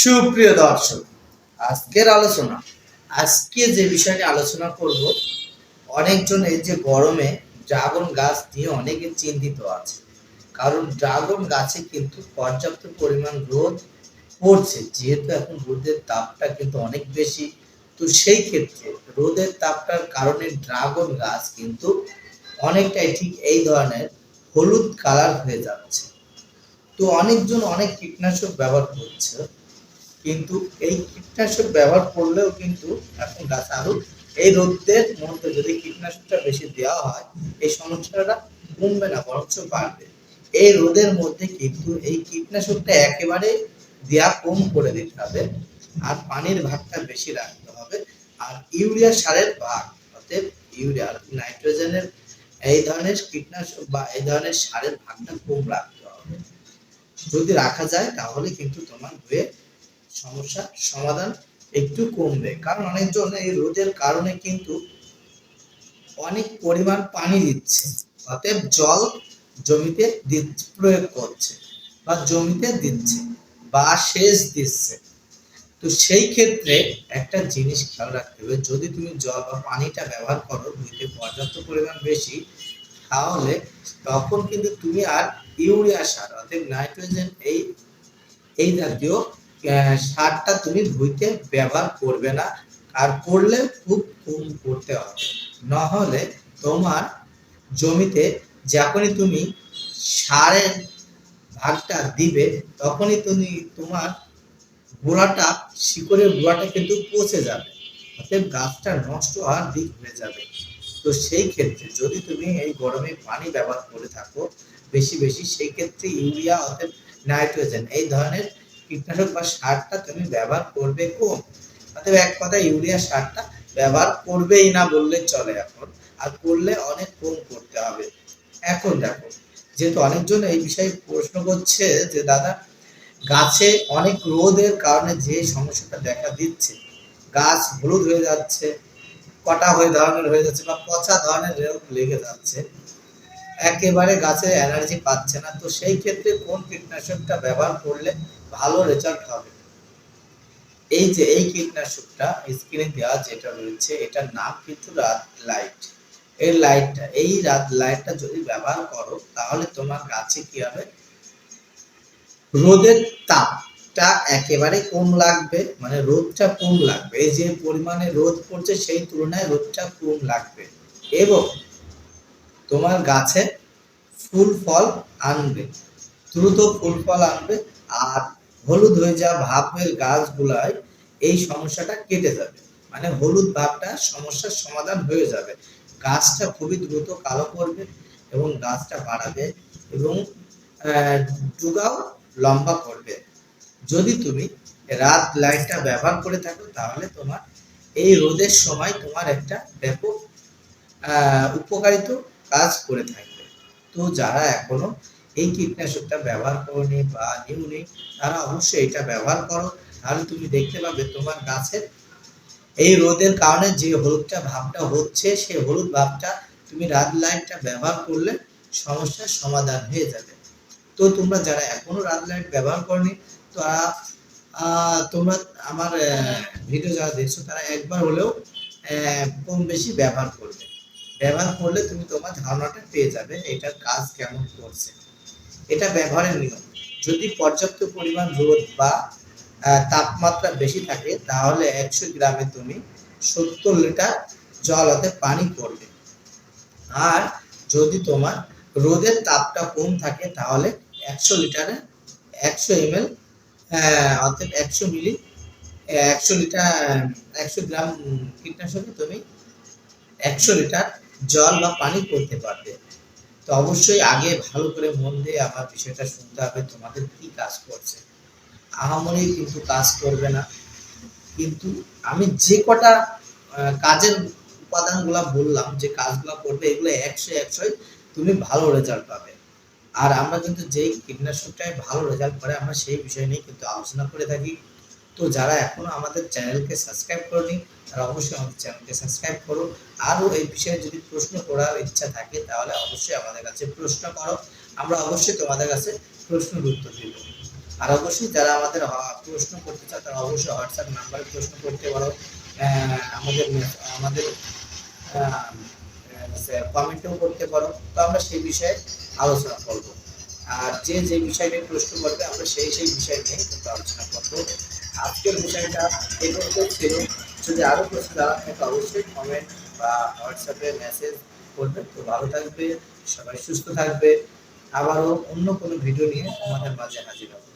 সুপ্রিয় দর্শক, আজকের আলোচনা, আজকে যে বিষয়টি আলোচনা করব, অনেকজন এই যে গরমে ড্রাগন গাছ নিয়ে অনেকে চিন্তিত আছে। কারণ ড্রাগন গাছে কিন্তু পর্যাপ্ত পরিমাণ রোদ পড়ছে যেহেতু এখন রোদের তাপটা কিন্তু অনেক বেশি। তো সেই ক্ষেত্রে রোদের তাপটার কারণে ড্রাগন গাছ কিন্তু অনেকটাই ঠিক এই ধরনের হলুদ কালার হয়ে যাচ্ছে। তো অনেকজন অনেক কীটনাশক ব্যবহার করছে। কিন্তু এই কীটনাশক ব্যবহার করলেও কিন্তু এখন গাছ আরও এই রোদের মধ্যে যদি কীটনাশকটা বেশি দেওয়া হয়, এই সমস্যাটা কমবে না, বরঞ্চ বাড়বে। এই রোদের মধ্যে কিন্তু এই কীটনাশকটা একেবারে দেওয়া কম করে দিতে হবে আর পানির ভাগটা বেশি রাখতে হবে। আর ইউরিয়া সারের ভাগ অর্থাৎ ইউরিয়া নাইট্রোজেনের এই ধরনের কীটনাশক বা এই ধরনের সারের ভাগটা কম রাখতে হবে। যদি রাখা যায় তাহলে কিন্তু তোমার হয়ে সমস্যার সমাধান একটু কমবে। কারণ অনেকজন এই রোদের কারণে কিন্তু অনেক পরিমাণ পানি দিচ্ছে। অতএব জল জমিতে প্রয়োগ করছে বা জমিতে দিচ্ছে বা সেচ দিচ্ছে। তো সেই ক্ষেত্রে একটা জিনিস খেয়াল রাখতে হবে, যদি তুমি জল বা পানিটা ব্যবহার করো ভূমিতে পর্যাপ্ত পরিমাণ বেশি তাহলে তখন কিন্তু তুমি আর ইউরিয়া সার অর্থাৎ নাইট্রোজেন এই এই জাতীয় সারটা তুমি ভুঁইতে ব্যবহার করবে না, আর করলে খুব কম করতে হবে। নহলে তোমার জমিতে যখনই তুমি সারের ভাগটা দিবে, তখনই তুমি তোমার গোড়াটা, শিকড়ের গোড়াটা কিন্তু পচে যাবে। অতএব গাছটা নষ্ট হওয়ার দিক হয়ে যাবে। তো সেই ক্ষেত্রে যদি তুমি এই গরমে পানি ব্যবহার করে থাকো, বেশি বেশি, সেই ক্ষেত্রে ইউরিয়া অর্থাৎ নাইট্রোজেন, এই ধরনের কীটনাশক বা সারটা তুমি ব্যবহার করবে কম? অতএব এক কথা, ইউরিয়া সারটা ব্যবহার করবেই না বললে চলে এখন। আর করলে অনেক কম করতে হবে। এখন দেখো, যেহেতু অনেকজন এই বিষয়ে প্রশ্ন করছে যে, দাদা, গাছে অনেক রোদের কারণে যে সমস্যাটা দেখা দিচ্ছে, গাছ হলুদ হয়ে যাচ্ছে, কটা হয়ে ধরনের হয়ে যাচ্ছে বা পচা ধরনের রোগ লেগে যাচ্ছে একেবারে গাছে এনার্জি পাচ্ছে না। তো সেই ক্ষেত্রে কোন কীটনাশকটা ব্যবহার করলে ভালো রেজাল্ট হবে? এই যে, এই কীটনাশকটা স্ক্রিনে দেওয়া যেটা রয়েছে, এটার নাম কিন্তু রাত লাইট এই লাইটটা, এই রাত লাইটটা যদি ব্যবহার করো, তাহলে তোমার গাছে কি হবে? রোদের তাপটা একেবারে কম লাগবে মানে রোদটা কম লাগবে। এই যে পরিমাণে রোদ পড়ছে, সেই তুলনায় রোদটা কম লাগবে। এবং তোমার গাছে ফুল ফল আনবে, দ্রুত ফুল ফল আনবে, আর হলুদ হয়ে যাওয়া ভাবের গাছগুলায় এই সমস্যাটা কেটে যাবে। মানে হলুদ ভাবটা সমস্যার সমাধান হয়ে যাবে। গাছটা খুবই দ্রুত কালো করবে এবং গাছটা বাড়াবে এবং ডুগাও লম্বা করবে। যদি তুমি রাত লাইটটা ব্যবহার করে থাকো, তাহলে তোমার এই রোদের সময় তোমার একটা ব্যাপক উপকারিত কাজ করে থাকবে। তো যারা এখনও এই কীটনাশকটা ব্যবহার করনি বা নিউ নিউনি তারা অবশ্যই এটা ব্যবহার করো। তাহলে তুমি দেখতে পাবে তোমার গাছের এই রোদের কারণে যে হলুদটা ভাবটা হচ্ছে, সেই হলুদ ভাবটা তুমি রাত লাইটটা ব্যবহার করলে সমস্যার সমাধান হয়ে যাবে। তো তোমরা যারা এখনও রাত লাইট ব্যবহার করনি, তারা তোমরা আমার ভিডিও যারা দেখছ, তারা একবার হলেও কম বেশি ব্যবহার করবে। ব্যবহার করলে তুমি তোমার ধারণাটা পেয়ে যাবে এটার কাজ কেমন করছে। এটা ব্যবহারের নিয়ম। যদি পর্যাপ্ত পরিমাণ রোদ বা তাপমাত্রা বেশি থাকে, তাহলে একশো গ্রামে তুমি সত্তর লিটার জল হতে পানি করবে। আর যদি তোমার রোদের তাপটা কম থাকে, তাহলে একশো লিটারে, একশো এম এল অর্থাৎ একশো মিলি, একশো লিটার, একশো গ্রাম কীটনাশকে তুমি একশো লিটার জল বা পানি করতে পারবে। তো অবশ্যই আগে ভালো করে মন দিয়ে আমার বিষয়টা শুনতে হবে, তোমাদের কি কাজ করছে। আহামরি কিন্তু কাজ করবে না। কিন্তু আমি যে কটা কাজের উপাদানগুলা বললাম, যে কাজগুলো করবে, এগুলো একশো একশোই তুমি ভালো রেজাল্ট পাবে। আর আমরা কিন্তু যেই কীটনাশকটাই ভালো রেজাল্ট করে আমরা সেই বিষয় নিয়ে কিন্তু আলোচনা করে থাকি। তো যারা এখনও আমাদের চ্যানেলকে সাবস্ক্রাইব করেনি, তারা অবশ্যই আমাদের চ্যানেলকে সাবস্ক্রাইব করো। আরও এই বিষয়ে যদি প্রশ্ন করার ইচ্ছা থাকে, তাহলে অবশ্যই আমাদের কাছে প্রশ্ন করো। আমরা অবশ্যই তোমাদের কাছে প্রশ্নের উত্তর দিব। আর অবশ্যই যারা আমাদের প্রশ্ন করতে চায় তারা অবশ্যই হোয়াটসঅ্যাপ নাম্বারে প্রশ্ন করতে পারো। আমাদের আমাদের কমেন্টও করতে পারো। তো আমরা সেই বিষয়ে আলোচনা করব। আর যে যে বিষয় নিয়ে প্রশ্ন করবে, আমরা সেই সেই বিষয় নিয়ে কিন্তু আলোচনা করব। আজকের বিষয়টা এরকম ছিল। যদি আরও প্রশ্ন জানা থাকে অবশ্যই কমেন্ট বা হোয়াটসঅ্যাপে মেসেজ করবে তো ভালো থাকবে, সবাই সুস্থ থাকবে। আবারও অন্য কোনো ভিডিও নিয়ে আমাদের মাঝে হাজির হবে।